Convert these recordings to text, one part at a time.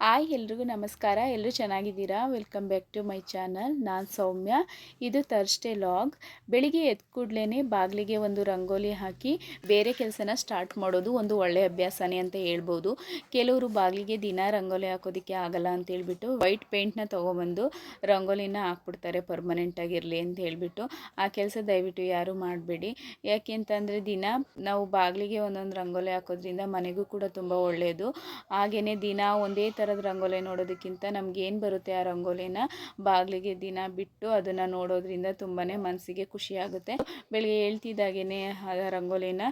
Hi, ಎಲ್ರಿಗೂ ನಮಸ್ಕಾರ. ಎಲ್ಲರೂ ಚೆನ್ನಾಗಿದ್ದೀರಾ? Welcome back to my channel ನಾನು ಸೌಮ್ಯ. ಇದು ಥರ್ಸ್ಡೇ ಲಾಗ್ ಬೆಳಿಗ್ಗೆ ಎದ್ದು ಕೂಡಲೇ ಬಾಗಿಲಿಗೆ ಒಂದು ರಂಗೋಲಿ ಹಾಕಿ ಬೇರೆ ಕೆಲಸನ ಸ್ಟಾರ್ಟ್ ಮಾಡೋದು ಒಂದು ಒಳ್ಳೆಯ ಅಭ್ಯಾಸನೇ ಅಂತ ಹೇಳ್ಬೋದು. ಕೆಲವರು ಬಾಗಿಲಿಗೆ ದಿನ ರಂಗೋಲಿ ಹಾಕೋದಕ್ಕೆ ಆಗಲ್ಲ ಅಂತ ಹೇಳ್ಬಿಟ್ಟು ವೈಟ್ ಪೇಂಟ್ನ ತೊಗೊಬಂದು ರಂಗೋಲಿನ ಹಾಕ್ಬಿಡ್ತಾರೆ ಪರ್ಮನೆಂಟಾಗಿರಲಿ ಅಂತ ಹೇಳ್ಬಿಟ್ಟು. ಆ ಕೆಲಸ ದಯವಿಟ್ಟು ಯಾರೂ ಮಾಡಬೇಡಿ. ಯಾಕೆ ಅಂತಂದರೆ ದಿನ ನಾವು ಬಾಗಿಲಿಗೆ ಒಂದೊಂದು ರಂಗೋಲಿ ಹಾಕೋದ್ರಿಂದ ಮನೆಗೂ ಕೂಡ ತುಂಬ ಒಳ್ಳೆಯದು ಹಾಗೆಯೇ ದಿನ ಒಂದೇ ಥರದ ರಂಗೋಲಿ ನೋಡೋದಕ್ಕಿಂತ ನಮ್ಗೆ ಏನು ಬರುತ್ತೆ ಆ ರಂಗೋಲಿನ ಬಾಗಿಲಿಗೆ ದಿನ ಬಿಟ್ಟು ಅದನ್ನು ನೋಡೋದ್ರಿಂದ ತುಂಬಾ ಮನಸ್ಸಿಗೆ ಖುಷಿಯಾಗುತ್ತೆ ಬೆಳಿಗ್ಗೆ ಹೇಳ್ತಿದ್ದಾಗೇ ಆ ರಂಗೋಲಿನ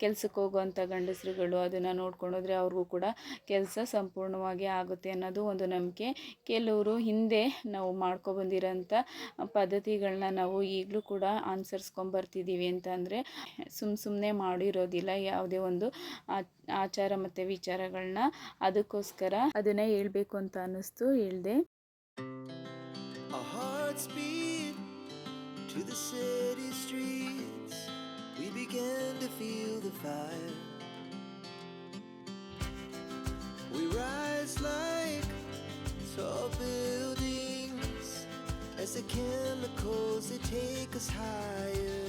ಕೆಲ್ಸಕ್ಕೆ ಹೋಗುವಂಥ ಗಂಡಸರುಗಳು ಅದನ್ನು ನೋಡ್ಕೊಂಡೋದ್ರೆ ಅವ್ರಿಗೂ ಕೂಡ ಕೆಲಸ ಸಂಪೂರ್ಣವಾಗಿ ಆಗುತ್ತೆ ಅನ್ನೋದು ಒಂದು ನಂಬಿಕೆ. ಕೆಲವರು ಹಿಂದೆ ನಾವು ಮಾಡ್ಕೊಬಂದಿರೋಂಥ ಪದ್ಧತಿಗಳನ್ನ ನಾವು ಈಗಲೂ ಕೂಡ ಅನುಸರಿಸ್ಕೊಂಬರ್ತಿದ್ದೀವಿ ಅಂತಂದರೆ ಸುಮ್ಮ ಸುಮ್ಮನೆ ಮಾಡಿರೋದಿಲ್ಲ. ಯಾವುದೇ ಒಂದು ಆಚಾರ ಮತ್ತು ವಿಚಾರಗಳನ್ನ ಅದಕ್ಕೋಸ್ಕರ ಅದನ್ನ ಹೇಳ್ಬೇಕು ಅಂತ ಅನ್ನಿಸ್ತು ಹೇಳ್ದೆ Our hearts beat to the city streets. We began to feel the fire. We rise like tall buildings as the chemicals they take us higher.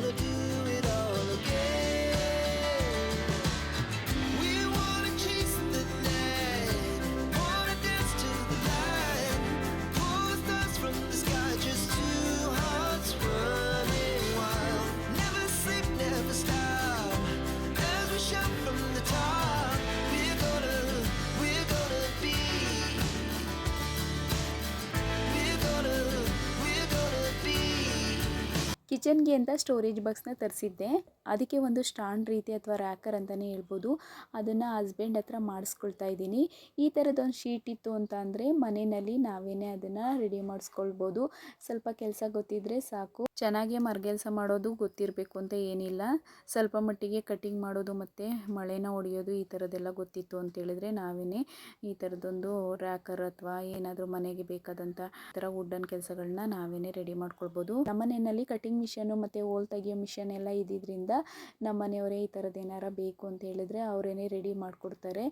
Gonna do ಕಿಚನ್ಗೆ ಅಂತ ಸ್ಟೋರೇಜ್ ಬಾಕ್ಸ್ನ ತರಿಸಿದ್ದೆ. ಅದಕ್ಕೆ ಒಂದು ಸ್ಟ್ಯಾಂಡ್ ರೀತಿ ಅಥವಾ ರ್ಯಾಕರ್ ಅಂತಲೇ ಹೇಳ್ಬೋದು. ಅದನ್ನು ಹಸ್ಬೆಂಡ್ ಹತ್ರ ಮಾಡಿಸ್ಕೊಳ್ತಾ ಇದ್ದೀನಿ. ಈ ಥರದೊಂದು ಶೀಟ್ ಇತ್ತು ಅಂತ ಅಂದರೆ ಮನೆಯಲ್ಲಿ ನಾವೇನೇ ಅದನ್ನು ರೆಡಿ ಮಾಡಿಸ್ಕೊಳ್ಬೋದು. ಸ್ವಲ್ಪ ಕೆಲಸ ಗೊತ್ತಿದ್ದರೆ ಸಾಕು. ಚೆನ್ನಾಗಿ ಮರಗೆಲ್ಸ ಮಾಡೋದು ಗೊತ್ತಿರಬೇಕು ಅಂತ ಏನಿಲ್ಲ. ಸ್ವಲ್ಪ ಮಟ್ಟಿಗೆ ಕಟಿಂಗ್ ಮಾಡೋದು ಮತ್ತು ಮಳೆನ ಹೊಡೆಯೋದು ಈ ಥರದ್ದೆಲ್ಲ ಗೊತ್ತಿತ್ತು ಅಂತೇಳಿದರೆ ನಾವೇನೇ ನಾವೇ ಈ ಥರದೊಂದು ರ್ಯಾಕರ್ ಅಥವಾ ಏನಾದರೂ ಮನೆಗೆ ಬೇಕಾದಂಥ ಥರ ವುಡ್ಡನ್ ಕೆಲಸಗಳನ್ನ ನಾವೇನೇ ರೆಡಿ ಮಾಡ್ಕೊಳ್ಬೋದು. ನಮ್ಮನೆಯಲ್ಲಿ ಕಟಿಂಗ್ ಮಿಷನು ಮತ್ತು ಹೋಲ್ ತೆಗಿಯೋ ಮಿಷನ್ ಎಲ್ಲ ಇದ್ದಿದ್ದರಿಂದ ನಮ್ಮ ಮನೆಯವರೇ ಈ ಥರದ್ದು ಏನಾರ ಬೇಕು ಅಂತ ಹೇಳಿದ್ರೆ ಅವರೇನೆ ರೆಡಿ ಮಾಡಿಕೊಡ್ತಾರೆ.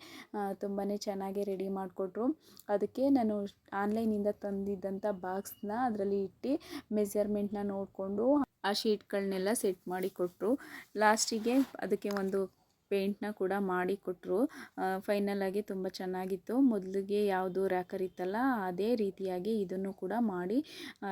ತುಂಬಾ ಚೆನ್ನಾಗಿ ರೆಡಿ ಮಾಡಿಕೊಟ್ರು. ಅದಕ್ಕೆ ನಾನು ಆನ್ಲೈನಿಂದ ತಂದಿದ್ದಂಥ ಬಾಕ್ಸ್ನ ಅದರಲ್ಲಿ ಇಟ್ಟು ಮೆಜರ್ಮೆಂಟ್ನ ನೋಡಿಕೊಂಡು ಆ ಶೀಟ್ಗಳನ್ನೆಲ್ಲ ಸೆಟ್ ಮಾಡಿಕೊಟ್ರು ಲಾಸ್ಟಿಗೆ ಅದಕ್ಕೆ ಒಂದು ಪೇಂಟ್ನ ಕೂಡ ಮಾಡಿ ಕೊಟ್ಟರು ಫೈನಲ್ ಆಗಿ ತುಂಬ ಚೆನ್ನಾಗಿತ್ತು. ಮೊದಲಿಗೆ ಯಾವುದು ರ್ಯಾಕರ್ ಇತ್ತಲ್ಲ, ಅದೇ ರೀತಿಯಾಗಿ ಇದನ್ನು ಕೂಡ ಮಾಡಿ,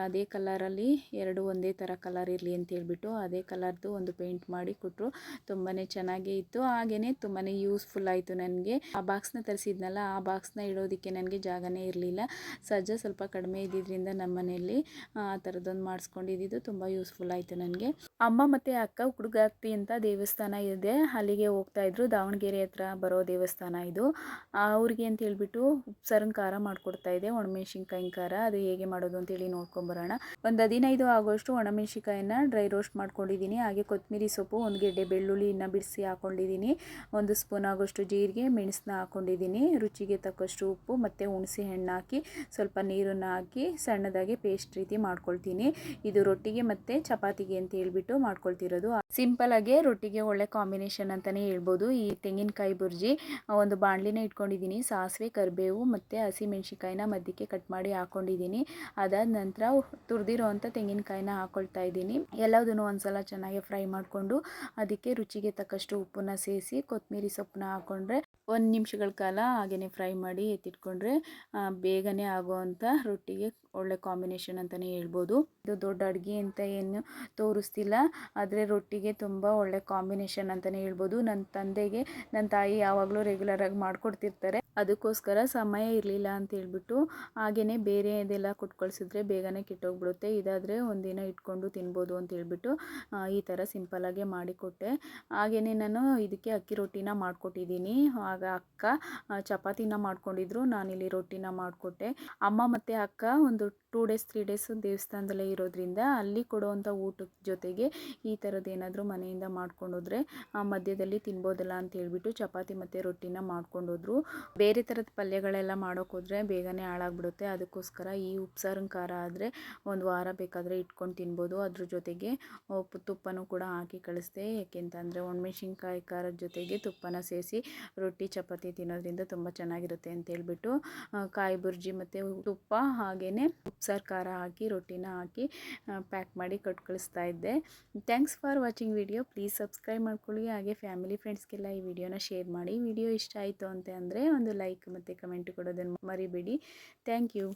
ಅದೇ ಕಲರಲ್ಲಿ ಎರಡು ಒಂದೇ ಥರ ಕಲರ್ ಇರಲಿ ಅಂತ ಹೇಳ್ಬಿಟ್ಟು ಅದೇ ಕಲರ್ದು ಒಂದು ಪೇಂಟ್ ಮಾಡಿ ಕೊಟ್ಟರು ತುಂಬಾ ಚೆನ್ನಾಗೇ ಇತ್ತು. ಹಾಗೆಯೇ ತುಂಬಾ ಯೂಸ್ಫುಲ್ ಆಯಿತು ನನಗೆ. ಆ ಬಾಕ್ಸ್ನ ತರಿಸಿದ್ನಲ್ಲ, ಆ ಬಾಕ್ಸ್ನ ಇಡೋದಕ್ಕೆ ನನಗೆ ಜಾಗನೇ ಇರಲಿಲ್ಲ. ಸಜ್ಜ ಸ್ವಲ್ಪ ಕಡಿಮೆ ಇದ್ದಿದ್ದರಿಂದ ನಮ್ಮ ಮನೆಯಲ್ಲಿ ಆ ಥರದ್ದೊಂದು ಮಾಡಿಸ್ಕೊಂಡಿದ್ದು ತುಂಬ ಯೂಸ್ಫುಲ್ ಆಯಿತು ನನಗೆ. ಅಮ್ಮ ಮತ್ತು ಅಕ್ಕ ಹುಡುಗಾರ್ತಿ ಅಂತ ದೇವಸ್ಥಾನ ಇದೆ. ಅಲ್ಲಿಗೆ ಹೋಗ್ತಾ ಇದ್ರು. ದಾವಣಗೆರೆ ಹತ್ರ ಬರೋ ದೇವಸ್ಥಾನ ಇದು. ಅವ್ರಿಗೆ ಅಂತ ಹೇಳ್ಬಿಟ್ಟು ಉಪ್ಸಾರನ ಖಾರ ಮಾಡಿಕೊಡ್ತಾ ಇದೆ. ಒಣಮೆಣ್ಸಿನ್ಕಾಯಿನ ಖಾರ ಅದು ಹೇಗೆ ಮಾಡೋದು ಅಂತೇಳಿ ನೋಡ್ಕೊಂಬರೋಣ. ಒಂದು ಹದಿನೈದು ಆಗೋಷ್ಟು ಒಣಮೆಣ್ಸಿನ್ಕಾಯಿನ ಡ್ರೈ ರೋಸ್ಟ್ ಮಾಡ್ಕೊಂಡಿದ್ದೀನಿ. ಹಾಗೆ ಕೊತ್ತಂಬರಿ ಸೊಪ್ಪು ಒಂದು ಗೆಡ್ಡೆ ಬೆಳ್ಳುಳ್ಳಿನ ಬಿಡಿಸಿ ಹಾಕ್ಕೊಂಡಿದ್ದೀನಿ ಒಂದು ಸ್ಪೂನ್ ಆಗೋಷ್ಟು ಜೀರಿಗೆ ಮೆಣಸನ್ನ ಹಾಕ್ಕೊಂಡಿದ್ದೀನಿ ರುಚಿಗೆ ತಕ್ಕಷ್ಟು ಉಪ್ಪು ಮತ್ತು ಹುಣಸೆ ಹಣ್ಣು ಹಾಕಿ, ಸ್ವಲ್ಪ ನೀರನ್ನು ಹಾಕಿ ಸಣ್ಣದಾಗಿ ಪೇಸ್ಟ್ ರೀತಿ ಮಾಡ್ಕೊಳ್ತೀನಿ. ಇದು ರೊಟ್ಟಿಗೆ ಮತ್ತು ಚಪಾತಿಗೆ ಅಂತ ಹೇಳ್ಬಿಟ್ಟು ಮಾಡ್ಕೊಳ್ತಿರೋದು. ಸಿಂಪಲ್ ಆಗಿ ರೊಟ್ಟಿಗೆ ಒಳ್ಳೆ ಕಾಂಬಿನೇಷನ್ ಅಂತಲೇ ಹೇಳ್ಬೋದು. ಹೇಳ್ಬೋದು. ಈ ತೆಂಗಿನಕಾಯಿ ಬುರ್ಜಿ ಒಂದು ಬಾಣಲಿನ ಇಟ್ಕೊಂಡಿದ್ದೀನಿ. ಸಾಸಿವೆ, ಕರಿಬೇವು ಮತ್ತು ಹಸಿಮೆಣ್ಸಿಕಾಯಿನ ಮಧ್ಯಕ್ಕೆ ಕಟ್ ಮಾಡಿ ಹಾಕ್ಕೊಂಡಿದ್ದೀನಿ ಅದಾದ ನಂತರ ತುರಿದಿರೋವಂಥ ತೆಂಗಿನಕಾಯಿನ ಹಾಕ್ಕೊಳ್ತಾ ಇದ್ದೀನಿ. ಎಲ್ಲದನ್ನು ಒಂದ್ಸಲ ಚೆನ್ನಾಗಿ ಫ್ರೈ ಮಾಡಿಕೊಂಡು ಅದಕ್ಕೆ ರುಚಿಗೆ ತಕ್ಕಷ್ಟು ಉಪ್ಪನ್ನ ಸೇರಿಸಿ ಕೊತ್ತಂಬರಿ ಸೊಪ್ಪನ್ನ ಹಾಕ್ಕೊಂಡ್ರೆ ಒಂದು ನಿಮಿಷಗಳ ಕಾಲ ಹಾಗೆಯೇ ಫ್ರೈ ಮಾಡಿ ಎತ್ತಿಟ್ಕೊಂಡ್ರೆ ಬೇಗನೆ ಆಗುವಂಥ ರೊಟ್ಟಿಗೆ ಒಳ್ಳೆ ಕಾಂಬಿನೇಷನ್ ಅಂತಲೇ ಹೇಳ್ಬೋದು. ಇದು ದೊಡ್ಡ ಅಡುಗೆ ಅಂತ ಏನು ತೋರಿಸ್ತಿಲ್ಲ. ಆದರೆ ರೊಟ್ಟಿಗೆ ತುಂಬ ಒಳ್ಳೆ ಕಾಂಬಿನೇಷನ್ ಅಂತಲೇ ಹೇಳ್ಬೋದು. ನನ್ನ ತಂದೆಗೆ ನನ್ನ ತಾಯಿ ಯಾವಾಗಲೂ ರೆಗ್ಯುಲರಾಗಿ ಮಾಡಿಕೊಡ್ತಿರ್ತಾರೆ. ಅದಕ್ಕೋಸ್ಕರ ಸಮಯ ಇರಲಿಲ್ಲ ಅಂತ ಹೇಳ್ಬಿಟ್ಟು ಹಾಗೆಯೇ ಬೇರೆ ಇದೆಲ್ಲ ಕೊಟ್ಟು ಕಳಿಸಿದ್ರೆ ಬೇಗನೆ ಕೆಟ್ಟೋಗ್ಬಿಡುತ್ತೆ. ಇದಾದರೆ ಒಂದಿನ ಇಟ್ಕೊಂಡು ತಿನ್ಬೋದು ಅಂತ ಹೇಳ್ಬಿಟ್ಟು ಈ ಥರ ಸಿಂಪಲ್ಲಾಗೆ ಮಾಡಿಕೊಟ್ಟೆ. ಹಾಗೆಯೇ ನಾನು ಇದಕ್ಕೆ ಅಕ್ಕಿ ರೊಟ್ಟಿನ ಮಾಡಿಕೊಟ್ಟಿದ್ದೀನಿ. ಆಗ ಅಕ್ಕ ಚಪಾತಿನ ಮಾಡ್ಕೊಂಡಿದ್ರು. ನಾನಿಲ್ಲಿ ರೊಟ್ಟಿನ ಮಾಡಿಕೊಟ್ಟೆ. ಅಮ್ಮ ಮತ್ತು ಅಕ್ಕ ಒಂದು ಟೂ ಡೇಸ್ ತ್ರೀ ಡೇಸ್ ದೇವಸ್ಥಾನದಲ್ಲೇ ಇರೋದ್ರಿಂದ ಅಲ್ಲಿ ಕೊಡುವಂಥ ಊಟದ ಜೊತೆಗೆ ಈ ಥರದ್ದೇನಾದರೂ ಮನೆಯಿಂದ ಮಾಡ್ಕೊಂಡೋದ್ರೆ ಮಧ್ಯದಲ್ಲಿ ತಿನ್ಬೋದಲ್ಲ ಅಂತ ಹೇಳ್ಬಿಟ್ಟು ಚಪಾತಿ ಮತ್ತು ರೊಟ್ಟಿನ ಮಾಡ್ಕೊಂಡೋದ್ರು. ಬೇರೆ ಥರದ ಪಲ್ಯಗಳೆಲ್ಲ ಮಾಡೋಕೆ ಹೋದರೆ ಬೇಗನೆ ಹಾಳಾಗ್ಬಿಡುತ್ತೆ. ಅದಕ್ಕೋಸ್ಕರ ಈ ಉಪ್ಸಾರಿನ ಖಾರ ಆದರೆ ಒಂದು ವಾರ ಬೇಕಾದರೆ ಇಟ್ಕೊಂಡು ತಿನ್ಬೋದು. ಅದ್ರ ಜೊತೆಗೆ ತುಪ್ಪನೂ ಕೂಡ ಹಾಕಿ ಕಳಿಸ್ದೆ. ಏಕೆಂತಂದರೆ ಒಣಮೆಣ್ಸಿನ್ಕಾಯಿ ಖಾರದ ಜೊತೆಗೆ ತುಪ್ಪನ ಸೇರಿಸಿ ರೊಟ್ಟಿ ಚಪಾತಿ ತಿನ್ನೋದ್ರಿಂದ ತುಂಬ ಚೆನ್ನಾಗಿರುತ್ತೆ ಅಂತ ಹೇಳ್ಬಿಟ್ಟು ಆ, ಕಾಯಿ ಬುರ್ಜಿ ಮತ್ತು ತುಪ್ಪ ಹಾಗೆಯೇ ಉಪ್ಸಾರು ಖಾರ ಹಾಕಿ ರೊಟ್ಟಿನ ಹಾಕಿ ಪ್ಯಾಕ್ ಮಾಡಿ ಕೊಟ್ಟು ಕಳಿಸ್ತಾ ಇದ್ದೆ. Thanks for watching video please subscribe ಮಾಡ್ಕೊಳ್ಳಿ. ಹಾಗೆ ಫ್ಯಾಮಿಲಿ ಫ್ರೆಂಡ್ಸ್ಗೆಲ್ಲ ಈ ವಿಡಿಯೋನ ಶೇರ್ ಮಾಡಿ. ವಿಡಿಯೋ ಇಷ್ಟ ಆಯಿತು ಅಂತ ಅಂದರೆ ಲೈಕ್ ಮತ್ತು ಕಮೆಂಟ್ ಕೊಡೋದನ್ನು ಮರಿಬೇಡಿ. Thank you.